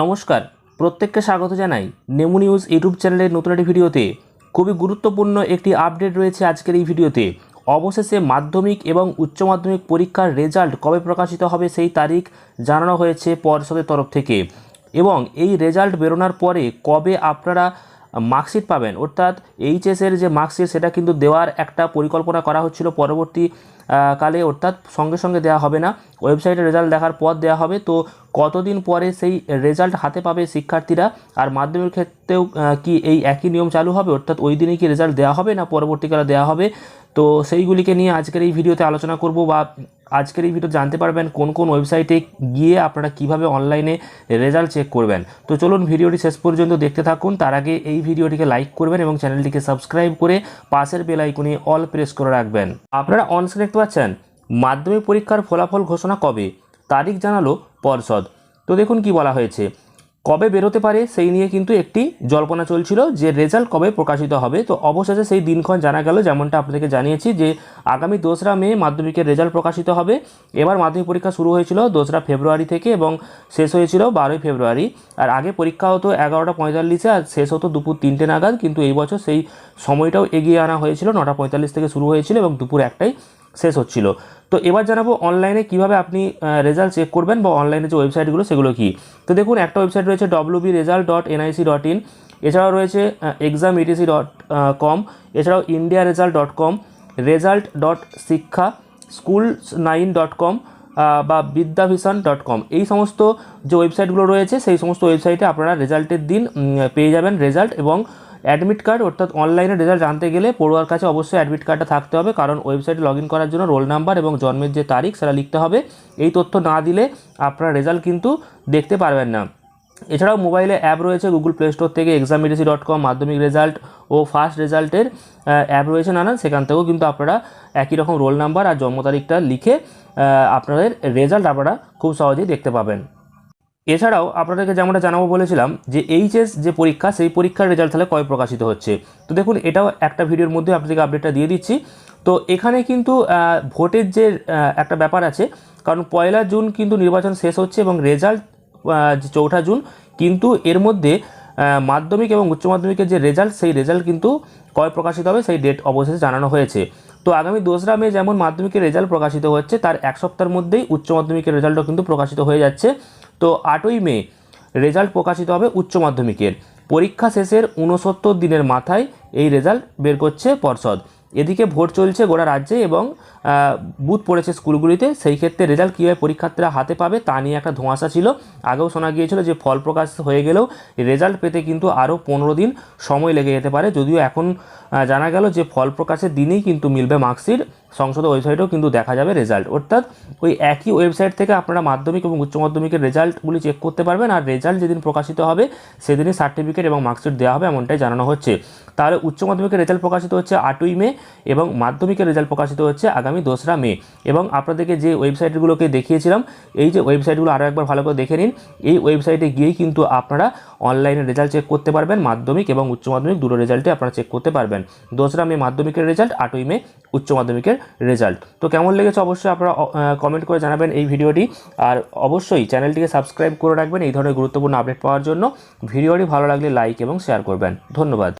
নমস্কার, প্রত্যেককে স্বাগত জানাই নেমু নিউজ ইউটিউব চ্যানেলের নতুন একটি ভিডিওতে। খুবই গুরুত্বপূর্ণ একটি আপডেট রয়েছে আজকের এই ভিডিওতে। অবশেষে মাধ্যমিক এবং উচ্চ মাধ্যমিক পরীক্ষার রেজাল্ট কবে প্রকাশিত হবে সেই তারিখ জানানো হয়েছে পর্ষদের তরফ থেকে এবং এই রেজাল্ট বেরোনোর পরে কবে আপনারা মার্কশিট পাবেন? অর্থাৎ এইচএসের যে মার্কশিট, সেটা কিন্তু দেওয়ার একটা পরিকল্পনা করা হচ্ছিল পরবর্তী কালে অর্থাৎ সঙ্গে সঙ্গে দেওয়া হবে না। ওয়েবসাইটে রেজাল্ট দেখার পর দেওয়া হবে। তো কতদিন পরে সেই রেজাল্ট হাতে পাবে শিক্ষার্থীরা? আর মাধ্যমিক ক্ষেত্রেও কি এই একই নিয়ম চালু হবে? অর্থাৎ ওই দিনে কি রেজাল্ট দেওয়া হবে না পরবর্তীকালে দেওয়া হবে? তো সেইগুলিকে নিয়ে আজকের এই ভিডিওতে আলোচনা করব বা আজকের এই ভিডিও জানতে পারবেন কোন কোন ওয়েবসাইটে গিয়ে আপনারা কীভাবে অনলাইনে রেজাল্ট চেক করবেন। তো চলুন ভিডিওটি শেষ পর্যন্ত দেখতে থাকুন। তার আগে এই ভিডিওটিকে লাইক করবেন এবং চ্যানেলটিকে সাবস্ক্রাইব করে পাশের বেল আইকনে অল প্রেস করে রাখবেন। আপনারা অনস্ক্রিন দেখতে পাচ্ছেন? মাধ্যমিক পরীক্ষার ফলাফল ঘোষণা কবে? তারিখ জানালো পর্ষদ। তো দেখুন কি বলা হয়েছে। কবে বেরোতে পারে সেই নিয়ে কিন্তু একটি জল্পনা চলছিল যে রেজাল্ট কবে প্রকাশিত হবে। তো অবশেষে সেই দিনক্ষণ জানা গেল, যেমনটা আপনাদেরকে জানিয়েছি যে আগামী দোসরা মে মাধ্যমিকের রেজাল্ট প্রকাশিত হবে। এবার মাধ্যমিক পরীক্ষা শুরু হয়েছিল দোসরা ফেব্রুয়ারি থেকে এবং শেষ হয়েছিল বারোই ফেব্রুয়ারি। আর আগে পরীক্ষা হতো এগারোটা পঁয়তাল্লিশে, আর শেষ হতো দুপুর তিনটে নাগাদ। কিন্তু এই বছর সেই সময়টাও এগিয়ে আনা হয়েছিল, নটা পঁয়তাল্লিশ থেকে শুরু হয়েছিল এবং দুপুর একটাই শেষ হচ্ছিল। তো এবার জানাব অনলাইনে কীভাবে আপনি রেজাল্ট চেক করবেন বা অনলাইনে যে ওয়েবসাইটগুলো সেগুলো কি? তো দেখুন, একটা ওয়েবসাইট রয়েছে W B result dot NIC dot in এছাড়াও রয়েছে এক্সাম ইটিসি ডট কম এছাড়াও India result dot com result dot Shiksha school nine dot com বা বিদ্যাভিশন ডট কম এই সমস্ত যে ওয়েবসাইটগুলো রয়েছে, সেই সমস্ত ওয়েবসাইটে আপনারা রেজাল্টের দিন পেয়ে যাবেন রেজাল্ট এবং অ্যাডমিট কার্ড অর্থাৎ অনলাইনে রেজাল্ট জানতে গেলে পড়ুয়ার কাছে অবশ্যই অ্যাডমিট কার্ডটা থাকতে হবে। কারণ ওয়েবসাইটে লগ করার জন্য রোল নাম্বার এবং জন্মের যে তারিখ সেটা লিখতে হবে। এই তথ্য না দিলে আপনার রেজাল্ট কিন্তু দেখতে পারবেন না। এছাড়াও মোবাইলে অ্যাপ রয়েছে গুগল প্লে স্টোর থেকে এক্সামিডিসি ডট কম মাধ্যমিক রেজাল্ট ও ফার্স্ট রেজাল্টের অ্যাপ রয়েছে নানান। সেখান থেকেও কিন্তু আপনারা একই রকম রোল নাম্বার আর জন্ম তারিখটা লিখে আপনাদের রেজাল্ট আপনারা খুব সহজেই দেখতে পাবেন। এছাড়াও আপনাদেরকে যেমনটা জানাব বলেছিলাম যে এইচএস যে পরীক্ষা, সেই পরীক্ষার রেজাল্ট তাহলে কবে প্রকাশিত হচ্ছে? তো দেখুন, এটাও একটা ভিডিওর মধ্যে আপনাদেরকে আপডেটটা দিয়ে দিচ্ছি। তো এখানে কিন্তু ভোটের যে একটা ব্যাপার আছে, কারণ পয়লা জুন কিন্তু নির্বাচন শেষ হচ্ছে এবং রেজাল্ট যে চৌঠা জুন কিন্তু এর মধ্যে মাধ্যমিক এবং উচ্চ মাধ্যমিকের যে রেজাল্ট সেই রেজাল্ট কিন্তু কবে প্রকাশিত হবে, সেই ডেট অবশেষে জানানো হয়েছে। তো আগামী দোসরা মে যেমন মাধ্যমিকের রেজাল্ট প্রকাশিত হচ্ছে, তার এক সপ্তাহের মধ্যেই উচ্চ মাধ্যমিকের রেজাল্টও কিন্তু প্রকাশিত হয়ে যাচ্ছে। তো আটই মে রেজাল্ট প্রকাশিত হবে উচ্চ মাধ্যমিকের। পরীক্ষা শেষের উনসত্তর দিনের মাথায় এই রেজাল্ট বের করছে পর্ষদ। এদিকে ভোট চলছে গোটা রাজ্যে এবং বুথ পড়েছে স্কুলগুলিতে। সেই ক্ষেত্রে রেজাল্ট কীভাবে পরীক্ষার্থীরা হাতে পাবে তা নিয়ে একটা ধোঁয়াশা ছিল। আগেও শোনা গিয়েছিল যে ফল প্রকাশ হয়ে গেলেও রেজাল্ট পেতে কিন্তু আরও পনেরো দিন সময় লেগে যেতে পারে। যদিও এখন জানা গেল যে ফল প্রকাশের দিনেই কিন্তু মিলবে মার্কশিট। সংসদ ওয়েবসাইটেও কিন্তু দেখা যাবে রেজাল্ট। অর্থাৎ ওই একই ওয়েবসাইট থেকে আপনারা মাধ্যমিক এবং উচ্চ মাধ্যমিকের রেজাল্টগুলি চেক করতে পারবেন আর রেজাল্ট যেদিন প্রকাশিত হবে সেদিনই সার্টিফিকেট এবং মার্কশিট দেওয়া হবে এমনটাই জানানো হচ্ছে। তাহলে উচ্চ মাধ্যমিকের রেজাল্ট প্রকাশিত হচ্ছে আটই মে। এবং মাধ্যমিকের রেজাল্ট প্রকাশিত হচ্ছে আগামী দোসরা মে। এবং আপনাদেরকে যে ওয়েবসাইটগুলোকে দেখিয়েছিলাম, এই যে ওয়েবসাইটগুলো আরও একবার ভালো করে দেখে নিন, এই ওয়েবসাইটে গিয়েই কিন্তু আপনারা অনলাইনে রেজাল্ট চেক করতে পারবেন, মাধ্যমিক এবং উচ্চ মাধ্যমিক দুটো রেজাল্টে আপনারা চেক করতে পারবেন। দোসরা মে মাধ্যমিকের রেজাল্ট, আটই মে উচ্চ মাধ্যমিকের রেজাল্ট। তো কেমন লেগেছে অবশ্যই আপনারা কমেন্ট করে জানাবেন এই ভিডিওটি। আর অবশ্যই চ্যানেলটিকে সাবস্ক্রাইব করে রাখবেন এই ধরনের গুরুত্বপূর্ণ আপডেট পাওয়ার জন্য। ভিডিওটি ভালো লাগলে লাইক এবং শেয়ার করবেন। ধন্যবাদ।